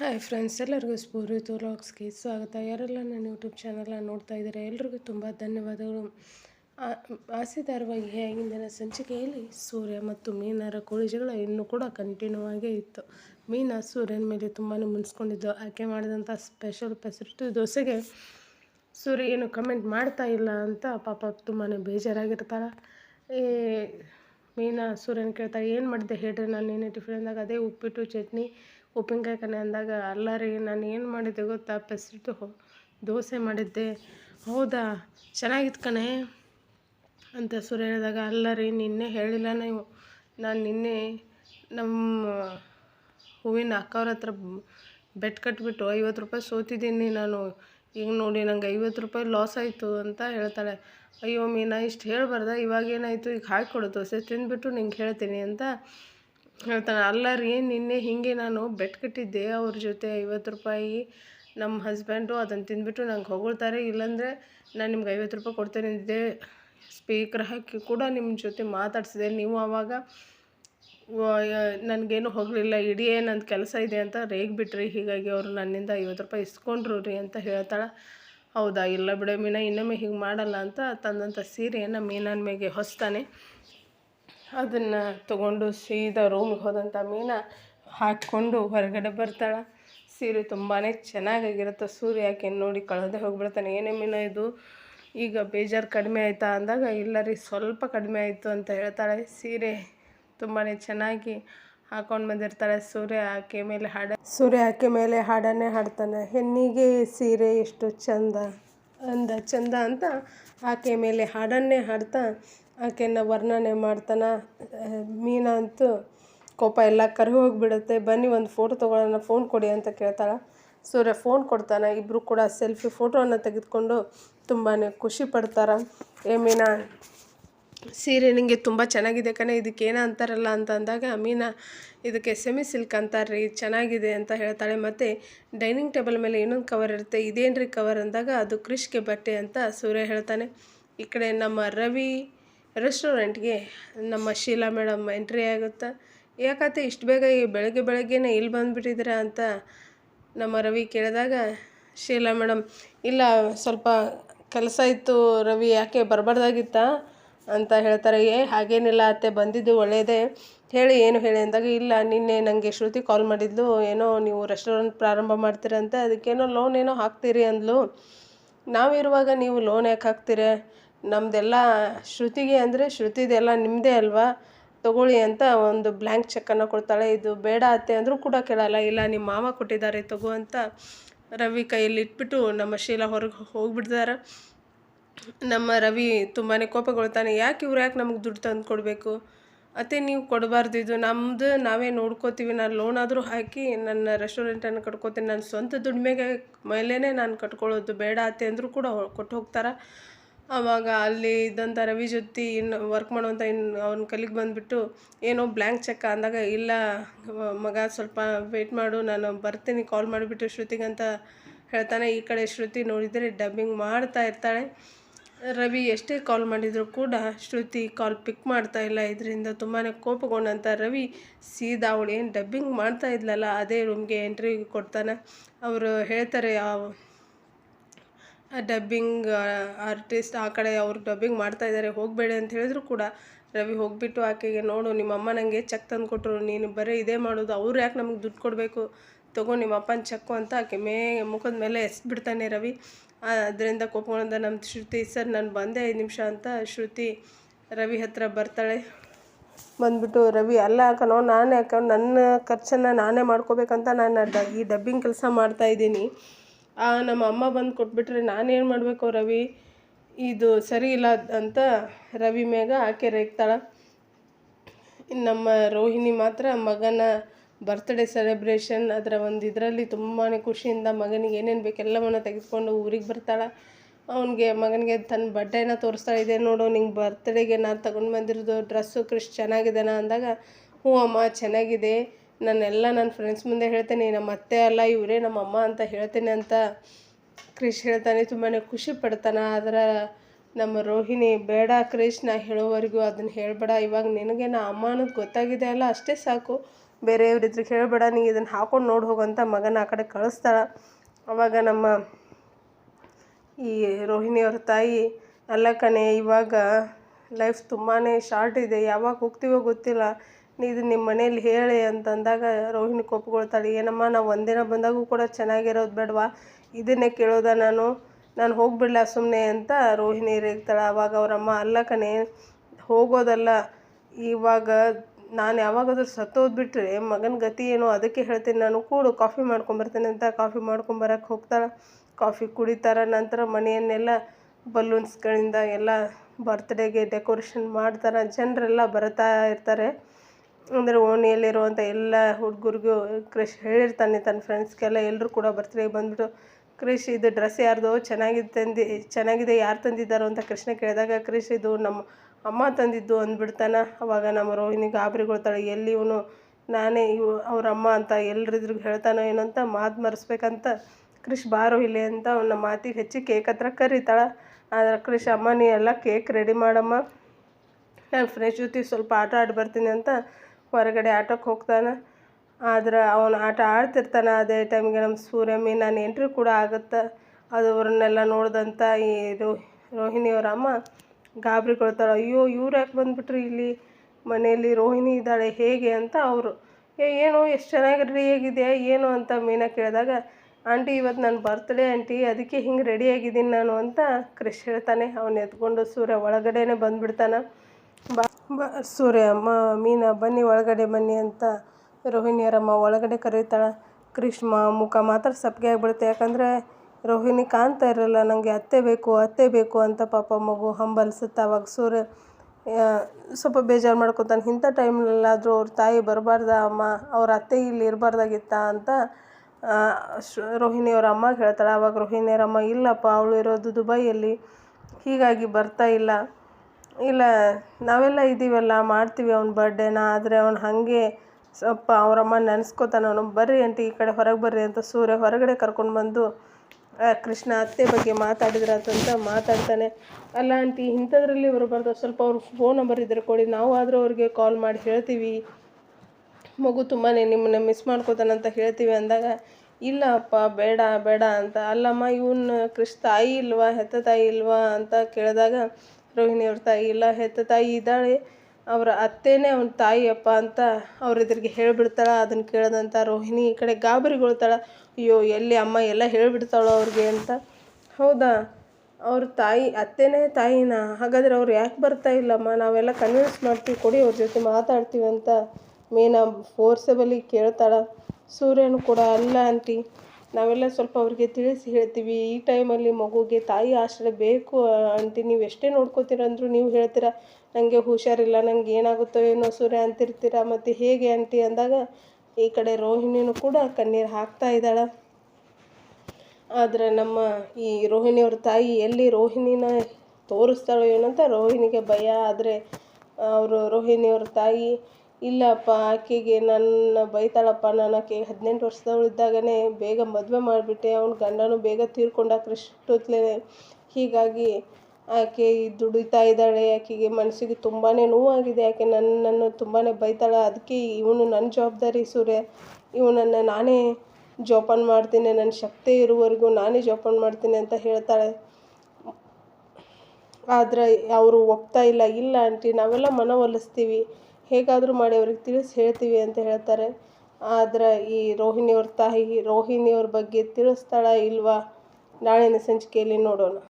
Hi friends, ಎಲ್ಲರಿಗೂ ಸ್ಫೂರ್ತಿ ವ್ಲಾಗ್ಸ್ಗೆ ಸ್ವಾಗತ. ಯಾರೆಲ್ಲ ನನ್ನ ಯೂಟ್ಯೂಬ್ ಚಾನಲ್ನ ನೋಡ್ತಾ ಇದ್ದಾರೆ, ಎಲ್ರಿಗೂ ತುಂಬ ಧನ್ಯವಾದಗಳು. ಆಸೆದಾರವಾಗಿ ಇಂದಿನ ಸಂಚಿಕೆಯಲ್ಲಿ ಸೂರ್ಯ ಮತ್ತು ಮೀನರ ಕೋಳಿಜಗಳ ಇನ್ನೂ ಕೂಡ ಕಂಟಿನ್ಯೂ ಆಗೇ ಇತ್ತು. ಮೀನ ಸೂರ್ಯನ ಮೇಲೆ ತುಂಬಾ ಮುನ್ಸ್ಕೊಂಡಿದ್ದು, ಆಕೆ ಮಾಡಿದಂಥ ಸ್ಪೆಷಲ್ ಫೆಸಿಲಿಟಿ ದೋಸೆಗೆ ಸೂರ್ಯ ಏನು ಕಮೆಂಟ್ ಮಾಡ್ತಾ ಇಲ್ಲ ಅಂತ ಪಾಪ ತುಂಬಾ ಬೇಜಾರಾಗಿರ್ತಾಳೆ. ಈ ಮೀನಾ ಸೂರ್ಯನ ಕೇಳ್ತಾರೆ ಏನು ಮಾಡಿದೆ? ಹೇಳ್ರಿ, ನಾನು ನಿನ್ನೆ ಟಿಫಿನ್ ಅಂದಾಗ ಅದೇ ಉಪ್ಪಿಟ್ಟು, ಚಟ್ನಿ ಉಪ್ಪಿನಕಾಯಿ ಕಣೆ ಅಂದಾಗ, ಅಲ್ಲ ರೀ, ನಾನು ಏನು ಮಾಡಿದ್ದೆ ಗೊತ್ತಾ? ಪೆಸಿಟ್ಟು ದೋಸೆ ಮಾಡಿದ್ದೆ. ಹೌದಾ? ಚೆನ್ನಾಗಿತ್ತು ಕಣೆ. ಅಂತ ಸುರ ಹೇಳಿದಾಗ, ಅಲ್ಲ ರೀ, ನಿನ್ನೆ ಹೇಳಿಲ್ಲ ನೀವು. ನಾನು ನಿನ್ನೆ ನಮ್ಮ ಹೂವಿನ ಅಕ್ಕವ್ರ ಹತ್ರ ಬೆಟ್ ಕಟ್ಬಿಟ್ಟು ಐವತ್ತು ರೂಪಾಯಿ ಸೋತಿದ್ದೀನಿ ನಾನು. ಈಗ ನೋಡಿ, ನಂಗೆ ಐವತ್ತು ರೂಪಾಯಿ ಲಾಸ್ ಆಯಿತು ಅಂತ ಹೇಳ್ತಾಳೆ. ಅಯ್ಯೋ ಮೀನಾ, ಇಷ್ಟು ಹೇಳ್ಬಾರ್ದ? ಇವಾಗ ಏನಾಯಿತು? ಈಗ ಹಾಕಿಕೊಡು, ದೋಸೆ ತಿಂದುಬಿಟ್ಟು ನಿಂಗೆ ಹೇಳ್ತೀನಿ ಅಂತ ಹೇಳ್ತಾನೆ ಅಲ್ಲ ರೀ ನಿನ್ನೆ ಹೀಗೆ ನಾನು ಬೆಟ್ ಕಟ್ಟಿದ್ದೆ, ಅವ್ರ ಜೊತೆ ಐವತ್ತು ರೂಪಾಯಿ ನಮ್ಮ ಹಸ್ಬೆಂಡು ಅದನ್ನು ತಿಂದುಬಿಟ್ಟು ನಂಗೆ ಹೊಗಳ್ತಾರೆ, ಇಲ್ಲಾಂದರೆ ನಾನು ನಿಮ್ಗೆ ಐವತ್ತು ರೂಪಾಯಿ ಕೊಡ್ತೇನೆ ಅಂದಿದ್ದೆ. ಸ್ಪೀಕರ್ ಹಾಕಿ ಕೂಡ ನಿಮ್ಮ ಜೊತೆ ಮಾತಾಡಿಸಿದೆ, ನೀವು ಆವಾಗ ನನಗೇನು ಹೋಗಲಿಲ್ಲ, ಇಡೀ ನಂದು ಕೆಲಸ ಇದೆ ಅಂತ ರೇಗ್ಬಿಟ್ರಿ ಹೀಗಾಗಿ ಅವರು ನನ್ನಿಂದ ಐವತ್ತು ರೂಪಾಯಿ ಇಸ್ಕೊಂಡ್ರು ರೀ, ಅಂತ ಹೇಳ್ತಾಳೆ. ಹೌದಾ, ಇಲ್ಲ ಬಿಡ ಮೀನಾ, ಇನ್ನೊಮ್ಮೆ ಹೀಗೆ ಮಾಡಲ್ಲ ಅಂತ ತಂದಂಥ ಸೀರೆಯನ್ನು ಮೀನನ ಹೊಸ್ತಾನೆ. ಅದನ್ನು ತಗೊಂಡು ಸೀದಾ ರೂಮಿಗೆ ಹೋದಂಥ ಮೀನ ಹಾಕ್ಕೊಂಡು ಹೊರಗಡೆ ಬರ್ತಾಳೆ. ಸೀರೆ ತುಂಬಾ ಚೆನ್ನಾಗಾಗಿರುತ್ತೆ. ಸೂರ್ಯ ಯಾಕೆ ನೋಡಿ ಕಳೆದೇ ಹೋಗಿಬಿಡ್ತಾನೆ. ಏನೇ ಮೀನ ಇದು? ಈಗ ಬೇಜಾರು ಕಡಿಮೆ ಆಯಿತಾ ಅಂದಾಗ, ಇಲ್ಲ ರೀ, ಸ್ವಲ್ಪ ಕಡಿಮೆ ಆಯಿತು ಅಂತ ಹೇಳ್ತಾಳೆ. ಸೀರೆ ತುಂಬಾ ಚೆನ್ನಾಗಿ ಹಾಕೊಂಡು ಬಂದಿರ್ತಾಳೆ. ಸೂರ್ಯ ಆಕೆ ಮೇಲೆ ಹಾಡ, ಸೂರ್ಯ ಆಕೆ ಮೇಲೆ ಹಾಡನ್ನೇ ಹಾಡ್ತಾನೆ. ಹೆಣ್ಣಿಗೆ ಸೀರೆ ಎಷ್ಟು ಚಂದ ಅಂದ, ಚಂದ ಅಂತ ಆಕೆ ಮೇಲೆ ಹಾಡನ್ನೇ ಹಾಡ್ತಾ ಆಕೆನ ವರ್ಣನೆ ಮಾಡ್ತಾನೆ. ಮೀನಾ ಅಂತೂ ಕೋಪ ಎಲ್ಲ ಕರಿ ಹೋಗಿಬಿಡುತ್ತೆ. ಬನ್ನಿ ಒಂದು ಫೋಟೋ ತೊಗೊಳ್ಳೋಣ ಫೋನ್ ಕೊಡಿ ಅಂತ ಕೇಳ್ತಾಳೆ. ಸೂರ್ಯ ಫೋನ್ ಕೊಡ್ತಾನೆ. ಇಬ್ಬರು ಕೂಡ ಸೆಲ್ಫಿ ಫೋಟೋವನ್ನು ತೆಗೆದುಕೊಂಡು ತುಂಬಾ ಖುಷಿ ಪಡ್ತಾರೆ. ಏ ಮೀನಾ, ಸೀರೆ ನಿಮಗೆ ತುಂಬ ಚೆನ್ನಾಗಿದೆ ಕಣೆ. ಇದಕ್ಕೆ ಏನೋ ಅಂತಾರಲ್ಲ ಅಂತ ಅಂದಾಗ, ಮೀನಾ, ಇದಕ್ಕೆ ಸೆಮಿ ಸಿಲ್ಕ್ ಅಂತಾರೆ ರೀ ಚೆನ್ನಾಗಿದೆ ಅಂತ ಹೇಳ್ತಾಳೆ. ಮತ್ತು ಡೈನಿಂಗ್ ಟೇಬಲ್ ಮೇಲೆ ಇನ್ನೊಂದು ಕವರ್ ಇರುತ್ತೆ. ಇದೇನು ರೀ ಕವರ್ ಅಂದಾಗ, ಅದು ಕೃಷ್ಗೆ ಬಟ್ಟೆ ಅಂತ ಸೂರ್ಯ ಹೇಳ್ತಾನೆ. ಈ ಕಡೆ ನಮ್ಮ ರವಿ ರೆಸ್ಟೋರೆಂಟ್ಗೆ ನಮ್ಮ ಶೀಲಾ ಮೇಡಮ್ ಎಂಟ್ರಿ ಆಗುತ್ತೆ? ಯಾಕತ್ತೆ ಇಷ್ಟು ಬೇಗ ಈ ಬೆಳಗ್ಗೆ ಬೆಳಗ್ಗೆನೇ ಇಲ್ಲಿ ಬಂದುಬಿಟ್ಟಿದ್ದೀರಾ ಅಂತ ನಮ್ಮ ರವಿ ಕೇಳಿದಾಗ, ಶೀಲಾ ಮೇಡಮ್, ಇಲ್ಲ, ಸ್ವಲ್ಪ ಕೆಲಸ ಇತ್ತು ರವಿ, ಯಾಕೆ ಬರಬಾರ್ದಾಗಿತ್ತಾ ಅಂತ ಹೇಳ್ತಾರೆ. ಏ, ಹಾಗೇನಿಲ್ಲ ಅತ್ತೆ, ಬಂದಿದ್ದು ಒಳ್ಳೆಯದೇ ಹೇಳಿ, ಏನು ಹೇಳಿ ಅಂದಾಗ, ಇಲ್ಲ, ನಿನ್ನೆ ನನಗೆ ಶ್ರುತಿ ಕಾಲ್ ಮಾಡಿದ್ಲು. ಏನೋ ನೀವು ರೆಸ್ಟೋರೆಂಟ್ ಪ್ರಾರಂಭ ಮಾಡ್ತೀರಂತೆ ಅದಕ್ಕೇನೋ ಲೋನ್ ಏನೋ ಹಾಕ್ತೀರಿ ಅಂದ್ಲು. ನಾವಿರುವಾಗ ನೀವು ಲೋನ್ ಯಾಕೆ ಹಾಕ್ತೀರ? ನಮ್ಮದೆಲ್ಲ ಶ್ರುತಿಗೆ ಅಂದರೆ ಶ್ರುತಿದೆಲ್ಲ ನಿಮ್ಮದೇ ಅಲ್ವಾ? ತಗೊಳ್ಳಿ ಅಂತ ಒಂದು ಬ್ಲ್ಯಾಂಕ್ ಚೆಕ್ಕನ್ನು ಕೊಡ್ತಾಳೆ. ಇದು ಬೇಡ ಅತ್ತೆ ಅಂದರೂ ಕೂಡ ಕೇಳಲ್ಲ. ಇಲ್ಲ ನಿಮ್ಮ ಮಾವ ಕೊಟ್ಟಿದ್ದಾರೆ, ತಗೋ ಅಂತ ರವಿ ಕೈಯಲ್ಲಿ ಇಟ್ಬಿಟ್ಟು ನಮ್ಮ ಶೀಲಾ ಹೊರಗೆ ಹೋಗ್ಬಿಡ್ತಾರೆ. ನಮ್ಮ ರವಿ ತುಂಬಾ ಕೋಪಗೊಳ್ತಾನೆ. ಯಾಕೆ ಇವ್ರು ಯಾಕೆ ನಮಗೆ ದುಡ್ಡು ತಂದು ಕೊಡಬೇಕು? ಅತ್ತೆ, ನೀವು ಕೊಡಬಾರ್ದು. ಇದು ನಮ್ಮದು ನಾವೇ ನೋಡ್ಕೋತೀವಿ. ನಾನು ಲೋನ್ ಆದರೂ ಹಾಕಿ ನನ್ನ ರೆಸ್ಟೋರೆಂಟನ್ನು ಕಟ್ಕೋತೀನಿ. ನನ್ನ ಸ್ವಂತ ದುಡಿಮೆಗೆ ಮೇಲೇ ನಾನು ಕಟ್ಕೊಳ್ಳೋದು ಬೇಡ ಅತ್ತೆ ಅಂದರೂ ಕೂಡ ಕೊಟ್ಟು ಹೋಗ್ತಾರೆ. ಆವಾಗ ಅಲ್ಲಿ ಇದ್ದಂಥ ರವಿ ಜೊತೆ ಇನ್ನು ವರ್ಕ್ ಮಾಡುವಂಥ ಇನ್ನು ಅವ್ನ ಕಲಿಗೆ ಬಂದುಬಿಟ್ಟು, ಏನೋ ಬ್ಲ್ಯಾಂಕ್ ಚೆಕ್ ಅಂದಾಗ, ಇಲ್ಲ, ಮಗ ಸ್ವಲ್ಪ ವೆಯ್ಟ್ ಮಾಡು, ನಾನು ಬರ್ತೀನಿ ಕಾಲ್ ಮಾಡಿಬಿಟ್ಟು ಶ್ರುತಿಗಂತ ಹೇಳ್ತಾನೆ. ಈ ಕಡೆ ಶ್ರುತಿ ನೋಡಿದರೆ ಡಬ್ಬಿಂಗ್ ಮಾಡ್ತಾ ಇರ್ತಾಳೆ. ರವಿ ಎಷ್ಟೇ ಕಾಲ್ ಮಾಡಿದರೂ ಕೂಡ ಶ್ರುತಿ ಕಾಲ್ ಪಿಕ್ ಮಾಡ್ತಾ ಇಲ್ಲ. ಇದರಿಂದ ತುಂಬಾ ಕೋಪಗೊಂಡಂಥ ರವಿ ಸೀದಾ ಅವಳು ಏನು ಡಬ್ಬಿಂಗ್ ಮಾಡ್ತಾ ಇದ್ಲಲ್ಲ, ಅದೇ ರೂಮ್ಗೆ ಎಂಟ್ರಿ ಕೊಡ್ತಾನೆ. ಅವರು ಹೇಳ್ತಾರೆ ಡಬ್ಬಿಂಗ್ ಆರ್ಟಿಸ್ಟ್ ಆ ಕಡೆ ಅವ್ರು ಡಬ್ಬಿಂಗ್ ಮಾಡ್ತಾ ಇದ್ದಾರೆ ಹೋಗಬೇಡಿ ಅಂತ ಹೇಳಿದ್ರು ಕೂಡ. ರವಿ ಹೋಗಿಬಿಟ್ಟು ಆಕೆಗೆ, ನೋಡು ನಿಮ್ಮ ಅಮ್ಮ ನನಗೆ ಚೆಕ್ ತಂದು ಕೊಟ್ಟರು ನೀನು ಬರೀ ಇದೇ ಮಾಡೋದು, ಅವ್ರು ಯಾಕೆ ನಮಗೆ ದುಡ್ಡು ಕೊಡಬೇಕು? ತಗೋ ನಿಮ್ಮ ಅಪ್ಪನ ಚೆಕ್ಕು ಅಂತ ಆಕೆ ಮೇ, ಮುಖದ ಮೇಲೆ ಎಸ್ಬಿಡ್ತಾನೆ ರವಿ. ಅದರಿಂದ ಕೋಪಗೊಂಡ ನಮ್ಮ ಶ್ರುತಿ, ಸರ್, ನಾನು ಬಂದೆ ಐದು ನಿಮಿಷ ಅಂತ, ಶ್ರುತಿ ರವಿ ಹತ್ರ ಬರ್ತಾಳೆ. ಬಂದ್ಬಿಟ್ಟು, ರವಿ, ಅಲ್ಲ ಹಾಕೋಣ ನಾನೇ ಹಾಕೋಣ ನನ್ನ ಖರ್ಚನ್ನು ನಾನೇ ಮಾಡ್ಕೋಬೇಕಂತ ನಾನು ಈ ಡಬ್ಬಿಂಗ್ ಕೆಲಸ ಮಾಡ್ತಾಯಿದ್ದೀನಿ ನಮ್ಮ ಅಮ್ಮ ಬಂದು ಕೊಟ್ಬಿಟ್ರೆ ನಾನೇನು ಮಾಡಬೇಕು ರವಿ? ಇದು ಸರಿ ಇಲ್ಲ ಅಂತ ರವಿ ಮ್ಯಾಗ ಆಕೆ ರೇಗ್ತಾಳೆ. ನಮ್ಮ ರೋಹಿಣಿ ಮಾತ್ರ ಮಗನ ಬರ್ತ್ಡೇ ಸೆಲೆಬ್ರೇಷನ್ ಅದರ ಒಂದು ಇದರಲ್ಲಿ ತುಂಬಾ ಖುಷಿಯಿಂದ ಮಗನಿಗೆ ಏನೇನು ಬೇಕೆಲ್ಲವನ್ನು ತೆಗೆದುಕೊಂಡು ಊರಿಗೆ ಬರ್ತಾಳೆ. ಅವನಿಗೆ ಮಗನಿಗೆ ತನ್ನ ಬಟ್ಟೆನ ತೋರಿಸ್ತಾ ಇದೆ ನೋಡು, ನಿಂಗೆ ಬರ್ತ್ಡೇಗೆ ನಾನು ತಗೊಂಡು ಬಂದಿರೋದು ಡ್ರೆಸ್ಸು ಕ್ರಿಶ್ ಚೆನ್ನಾಗಿದೆನಾ ಅಂದಾಗ ಹ್ಞೂ ಅಮ್ಮ ಚೆನ್ನಾಗಿದೆ. ನಾನೆಲ್ಲ ನನ್ನ ಫ್ರೆಂಡ್ಸ್ ಮುಂದೆ ಹೇಳ್ತೇನೆ, ನಮ್ಮ ಅತ್ತೆ ಅಲ್ಲ ಇವರೇ ನಮ್ಮ ಅಮ್ಮ ಅಂತ ಹೇಳ್ತೇನೆ ಅಂತ ಕ್ರಿಶ್ ಹೇಳ್ತಾನೆ ತುಂಬಾ ಖುಷಿ ಪಡ್ತಾನೆ. ಆದ್ರೆ ನಮ್ಮ ರೋಹಿಣಿ, ಬೇಡ ಕ್ರಿಶ್ ನಾ ಹೇಳೋವರೆಗೂ ಅದನ್ನು ಹೇಳಬೇಡ. ಇವಾಗ ನಿನಗೆ ನಾ ಅಮ್ಮ ಅನ್ನೋದು ಗೊತ್ತಾಗಿದೆ ಅಲ್ಲ, ಅಷ್ಟೇ ಸಾಕು. ಬೇರೆಯವ್ರಿದ್ರೆ ಹೇಳಬೇಡ ನೀ ಇದನ್ನು ಹಾಕೊಂಡು ನೋಡಿ ಹೋಗಂತ ಮಗನ ಆ ಕಡೆ ಕಳಿಸ್ತಾಳೆ. ಅವಾಗ ನಮ್ಮ ಈ ರೋಹಿಣಿಯವ್ರ ತಾಯಿ, ಅಲ್ಲ ಕಣೆ, ಇವಾಗ ಲೈಫ್ ತುಂಬಾ ಶಾರ್ಟ್ ಇದೆ, ಯಾವಾಗ ಹೋಗ್ತೀವೋ ಗೊತ್ತಿಲ್ಲ. ಇದು ನಿಮ್ಮ ಮನೇಲಿ ಹೇಳಿ ಅಂತಂದಾಗ ರೋಹಿಣಿ ಕೋಪಗೊಳ್ತಾಳೆ, ಏನಮ್ಮ ನಾವು ಒಂದಿನ ಬಂದಾಗೂ ಕೂಡ ಚೆನ್ನಾಗಿರೋದು ಬೇಡವಾ? ಇದನ್ನೇ ಕೇಳೋದ ನಾನು. ನಾನು ಹೋಗ್ಬಿಡ್ಲಾ ಸುಮ್ಮನೆ ಅಂತ ರೋಹಿಣಿ ರೇಗ್ತಾಳೆ. ಆವಾಗ ಅವರಮ್ಮ, ಅಲ್ಲ ಕಣೆ, ಹೋಗೋದಲ್ಲ. ಇವಾಗ ನಾನು ಯಾವಾಗಾದ್ರೂ ಸತ್ತೋದ್ಬಿಟ್ರೆ ಮಗನ ಗತಿ ಏನು? ಅದಕ್ಕೆ ಹೇಳ್ತೀನಿ. ನಾನು ಕೂಡು, ಕಾಫಿ ಮಾಡ್ಕೊಂಬರ್ತೀನಿ ಅಂತ ಕಾಫಿ ಮಾಡ್ಕೊಂಬರಕ್ಕೆ ಹೋಗ್ತಾಳೆ. ಕಾಫಿ ಕುಡಿತಾರೆ. ನಂತರ ಮನೆಯನ್ನೆಲ್ಲ ಬಲೂನ್ಸ್ಗಳಿಂದ ಎಲ್ಲ ಬರ್ತ್ಡೇಗೆ ಡೆಕೋರೇಷನ್ ಮಾಡ್ತಾರೆ. ಜನರೆಲ್ಲ ಬರ್ತಾ ಇರ್ತಾರೆ. ಅಂದರೆ ಓಣಿಯಲ್ಲಿರುವಂಥ ಎಲ್ಲ ಹುಡುಗರಿಗೂ ಕ್ರಿಶ್ ಹೇಳಿರ್ತಾನೆ ತನ್ನ ಫ್ರೆಂಡ್ಸ್ಗೆಲ್ಲ ಎಲ್ಲರೂ ಕೂಡ ಬರ್ತ್ಡೇಗೆ ಬಂದ್ಬಿಟ್ಟು ಕ್ರಿಶ್ ಇದು ಡ್ರೆಸ್ ಯಾರ್ದು? ಚೆನ್ನಾಗಿದೆ ತಂದು, ಚೆನ್ನಾಗಿದೆ, ಯಾರು ತಂದಿದ್ದಾರೋ ಅಂತ ಕೃಷ್ಣ ಕೇಳಿದಾಗ ಕ್ರಿಶ್ ಇದು ನಮ್ಮ ಅಮ್ಮ ತಂದಿದ್ದು ಅಂದ್ಬಿಡ್ತಾನೆ. ಅವಾಗ ನಮ್ಮ ರೋಹಿಣಿ ಗಾಬರಿಗೊಳ್ತಾಳೆ, ಎಲ್ಲಿ ಇವನು, ನಾನೇ ಇವು, ಅವ್ರ ಅಮ್ಮ ಅಂತ ಎಲ್ರಿದ್ರಿಗೆ ಹೇಳ್ತಾನೋ ಏನೋ ಅಂತ ಮಾತು ಮರೆಸ್ಬೇಕಂತ ಕ್ರಿಶ್ ಬಾರೋ ಇಲ್ಲಿ ಅಂತ ಅವನ ಮಾತಿಗೆ ಹೆಚ್ಚಿ ಕೇಕ್ ಹತ್ರ ಕರೀತಾಳೆ. ಆದರೆ ಕ್ರಿಶ್ ಅಮ್ಮ, ನೀ ಎಲ್ಲ ಕೇಕ್ ರೆಡಿ ಮಾಡಮ್ಮ. ನಾನು ಫ್ರೆಂಡ್ಸ್ ಜೊತೆ ಸ್ವಲ್ಪ ಆಟ ಆಡಿ ಬರ್ತೀನಿ ಅಂತ ಹೊರಗಡೆ ಆಟಕ್ಕೆ ಹೋಗ್ತಾನೆ. ಆದ್ರೆ ಅವನು ಆಟ ಆಡ್ತಿರ್ತಾನೆ ಅದೇ ಟೈಮಿಗೆ ನಮ್ಮ ಸೂರ್ಯ ಮೀನಾ ಎಂಟ್ರಿ ಕೂಡ ಆಗುತ್ತೆ. ಅದು ಅವ್ರನ್ನೆಲ್ಲ ನೋಡಿದಂಥ ಈ ರೋ ರೋಹಿಣಿಯವರ ಅಮ್ಮ ಗಾಬರಿಗೊಳ್ತಾರೆ ಅಯ್ಯೋ, ಇವ್ರು ಯಾಕೆ ಬಂದುಬಿಟ್ರಿ ಇಲ್ಲಿ? ಮನೆಯಲ್ಲಿ ರೋಹಿಣಿ ಇದ್ದಾಳೆ ಹೇಗೆ ಅಂತ ಅವರು. ಏ, ಏನು, ಎಷ್ಟು ಚೆನ್ನಾಗಿ ರೆಡಿಯಾಗಿದೆಯಾ ಏನು ಅಂತ ಮೀನಾ ಕೇಳಿದಾಗ, ಆಂಟಿ ಇವತ್ತು ನನ್ನ ಬರ್ತ್ಡೇ ಆಂಟಿ. ಅದಕ್ಕೆ ಹಿಂಗೆ ರೆಡಿಯಾಗಿದ್ದೀನಿ ನಾನು ಅಂತ ಕ್ರಿಶ್ ಹೇಳ್ತಾನೆ. ಅವನು ಎತ್ಕೊಂಡು ಸೂರ್ಯ ಒಳಗಡೆನೇ ಬಂದುಬಿಡ್ತಾನೆ. ಬಾ ಸೂರ್ಯ ಅಮ್ಮ ಮೀನಾ, ಬನ್ನಿ ಒಳಗಡೆ ಬನ್ನಿ ಅಂತ ರೋಹಿಣಿಯರಮ್ಮ ಒಳಗಡೆ ಕರೀತಾಳೆ. ಕೃಷ್ಣ ಮುಖ ಮಾತ್ರ ಸಪ್ಗೆ ಆಗಿಬಿಡುತ್ತೆ. ಯಾಕಂದರೆ ರೋಹಿಣಿ ಕಾಣ್ತಾ ಇರಲ್ಲ ನನಗೆ ಅತ್ತೆ ಬೇಕು ಅತ್ತೆ ಬೇಕು ಅಂತ ಪಾಪ ಮಗು ಹಂಬಲಿಸುತ್ತೆ. ಅವಾಗ ಸೂರ್ಯ ಸ್ವಲ್ಪ ಬೇಜಾರು ಮಾಡ್ಕೊತಾನೆ. ಇಂಥ ಟೈಮ್ನಲ್ಲಾದರೂ ಅವ್ರ ತಾಯಿ ಬರಬಾರ್ದ ಅಮ್ಮ? ಅವ್ರ ಅತ್ತೆ ಇಲ್ಲಿ ಇರಬಾರ್ದಾಗಿತ್ತ ಅಂತ ರೋಹಿಣಿಯವ್ರ ಅಮ್ಮಗೆ ಹೇಳ್ತಾಳೆ. ಅವಾಗ ರೋಹಿಣಿಯರಮ್ಮ ಅಮ್ಮ, ಇಲ್ಲಪ್ಪ, ಅವಳು ಇರೋದು ದುಬೈಯಲ್ಲಿ, ಹೀಗಾಗಿ ಬರ್ತಾ ಇಲ್ಲ. ಇಲ್ಲ, ನಾವೆಲ್ಲ ಇದ್ದೀವಲ್ಲ ಮಾಡ್ತೀವಿ ಅವ್ನ ಬರ್ಡೇನ ಆದರೆ ಅವ್ನು ಹಾಗೆ ಸ್ವಲ್ಪ ಅವರಮ್ಮ ನೆನೆಸ್ಕೋತಾನೆ, ಅವನು ಬರ್ರಿ ಆಂಟಿ, ಈ ಕಡೆ ಹೊರಗೆ ಬರ್ರಿ ಅಂತ ಸೂರ್ಯ ಹೊರಗಡೆ ಕರ್ಕೊಂಡು ಬಂದು ಕೃಷ್ಣ ಅತ್ತೆ ಬಗ್ಗೆ ಮಾತಾಡಿದ್ರ ಅಂತಂತ ಮಾತಾಡ್ತಾನೆ. ಅಲ್ಲ ಆಂಟಿ, ಇಂಥದ್ರಲ್ಲಿ ಬರಬಾರ್ದು ಸ್ವಲ್ಪ ಅವ್ರ ಫೋನ್ ನಂಬರ್ ಇದ್ರೆ ಕೊಡಿ, ನಾವು ಆದರೂ ಅವ್ರಿಗೆ ಕಾಲ್ ಮಾಡಿ ಹೇಳ್ತೀವಿ. ಮಗು ತುಂಬಾ ನಿಮ್ಮನ್ನ ಮಿಸ್ ಮಾಡ್ಕೋತಾನಂತ ಹೇಳ್ತೀವಿ ಅಂದಾಗ, ಇಲ್ಲ ಅಪ್ಪ, ಬೇಡ ಬೇಡ ಅಂತ, ಅಲ್ಲಮ್ಮ ಇವನ್ನ ಕೃಷ್ಣ ತಾಯಿ ಇಲ್ವಾ, ಹೆತ್ತ ತಾಯಿ ಇಲ್ವಾ ಅಂತ ಕೇಳಿದಾಗ ರೋಹಿಣಿ ಅವ್ರ ತಾಯಿ, ಇಲ್ಲ ಹೆತ್ತ ತಾಯಿ ಇದ್ದಾಳೆ, ಅವರ ಅತ್ತೆನೇ ಅವ್ನ ತಾಯಿಯಪ್ಪ ಅಂತ ಅವ್ರ ಎದುರಿಗೆ ಹೇಳಿಬಿಡ್ತಾಳೆ, ಅದನ್ನು ಕೇಳಿದಂಥ ರೋಹಿಣಿ ಈ ಕಡೆ ಗಾಬರಿಗೊಳ್ತಾಳೆ, ಅಯ್ಯೋ ಎಲ್ಲಿ ಅಮ್ಮ ಎಲ್ಲ ಹೇಳಿಬಿಡ್ತಾಳೋ ಅವ್ರಿಗೆ ಅಂತ. ಹೌದಾ? ಅವ್ರ ತಾಯಿ, ಅತ್ತೆನೇ ತಾಯಿನ? ಹಾಗಾದರೆ ಅವ್ರು ಯಾಕೆ ಬರ್ತಾ ಇಲ್ಲಮ್ಮ? ನಾವೆಲ್ಲ ಕನ್ವಿನ್ಸ್ ಮಾಡ್ತೀವಿ, ಕೊಡಿ ಅವ್ರ ಜೊತೆ ಮಾತಾಡ್ತೀವಿ ಅಂತ ಮೀನಾ ಫೋರ್ಸಬಲಿ ಕೇಳ್ತಾಳೆ. ಸೂರ್ಯನು ಕೂಡ, ಅಲ್ಲ ಆಂಟಿ ನಾವೆಲ್ಲ ಸ್ವಲ್ಪ ಅವ್ರಿಗೆ ತಿಳಿಸಿ ಹೇಳ್ತೀವಿ, ಈ ಟೈಮಲ್ಲಿ ಮಗುಗೆ ತಾಯಿ ಆಶ್ರಯ ಬೇಕು ಆಂಟಿ ನೀವು ಎಷ್ಟೇ ನೋಡ್ಕೋತೀರ ಅಂದರೂ ನೀವು ಹೇಳ್ತೀರ ನನಗೆ ಹುಷಾರಿಲ್ಲ, ನಂಗೆ ಏನಾಗುತ್ತೋ ಏನೋ ಸೂರ್ಯ ಅಂತಿರ್ತೀರ, ಮತ್ತು ಹೇಗೆ ಆಂಟಿ ಅಂದಾಗ ಈ ಕಡೆ ರೋಹಿಣಿನೂ ಕೂಡ ಕಣ್ಣೀರು ಹಾಕ್ತಾ ಇದ್ದಾಳೆ. ಆದರೆ ನಮ್ಮ ಈ ರೋಹಿಣಿಯವ್ರ ತಾಯಿ ಎಲ್ಲಿ ರೋಹಿಣಿನ ತೋರಿಸ್ತಾಳೋ ಏನಂತ ರೋಹಿಣಿಗೆ ಭಯ. ಆದರೆ ಅವರು ರೋಹಿಣಿಯವ್ರ ತಾಯಿ ಇಲ್ಲಪ್ಪ, ಆಕೆಗೆ ನನ್ನ ಬೈತಾಳಪ್ಪ. ನಾನು ಆಕೆ ಹದಿನೆಂಟು ವರ್ಷದವಳಿದ್ದಾಗಲೇ ಬೇಗ ಮದುವೆ ಮಾಡಿಬಿಟ್ಟೆ. ಅವ್ನ ಗಂಡನೂ ಬೇಗ ತೀರ್ಕೊಂಡ ಕೃಷ್ಣತ್ಲೇ ಹೀಗಾಗಿ ಆಕೆ ದುಡಿತಾ ಇದ್ದಾಳೆ. ಆಕೆಗೆ ಮನಸ್ಸಿಗೆ ತುಂಬಾ ನೋವಾಗಿದೆ. ಆಕೆ ನನ್ನನ್ನು ತುಂಬಾ ಬೈತಾಳೆ. ಅದಕ್ಕೆ ಇವನು ನನ್ನ ಜವಾಬ್ದಾರಿ ಸೂರ್ಯ. ಇವನನ್ನು ನಾನೇ ಜೋಪಾನ ಮಾಡ್ತೀನಿ. ನನ್ನ ಶಕ್ತಿ ಇರುವವರೆಗೂ ನಾನೇ ಜೋಪಾನ ಮಾಡ್ತೀನಿ ಅಂತ ಹೇಳ್ತಾಳೆ. ಆದರೆ ಅವರು ಒಪ್ತಾ ಇಲ್ಲ. ಇಲ್ಲ ಆಂಟಿ, ನಾವೆಲ್ಲ ಮನವೊಲಿಸ್ತೀವಿ. ಹೇಗಾದರೂ ಮಾಡಿ ಅವ್ರಿಗೆ ತಿಳಿಸಿ ಹೇಳ್ತೀವಿ ಅಂತ ಹೇಳ್ತಾರೆ. ಆದರೆ ಈ ರೋಹಿಣಿಯವ್ರ ತಾಯಿ, ರೋಹಿಣಿಯವ್ರ ಬಗ್ಗೆ ತಿಳಿಸ್ತಾಳ ಇಲ್ವಾ? ನಾಳಿನ ಸಂಚಿಕೆಯಲ್ಲಿ ನೋಡೋಣ.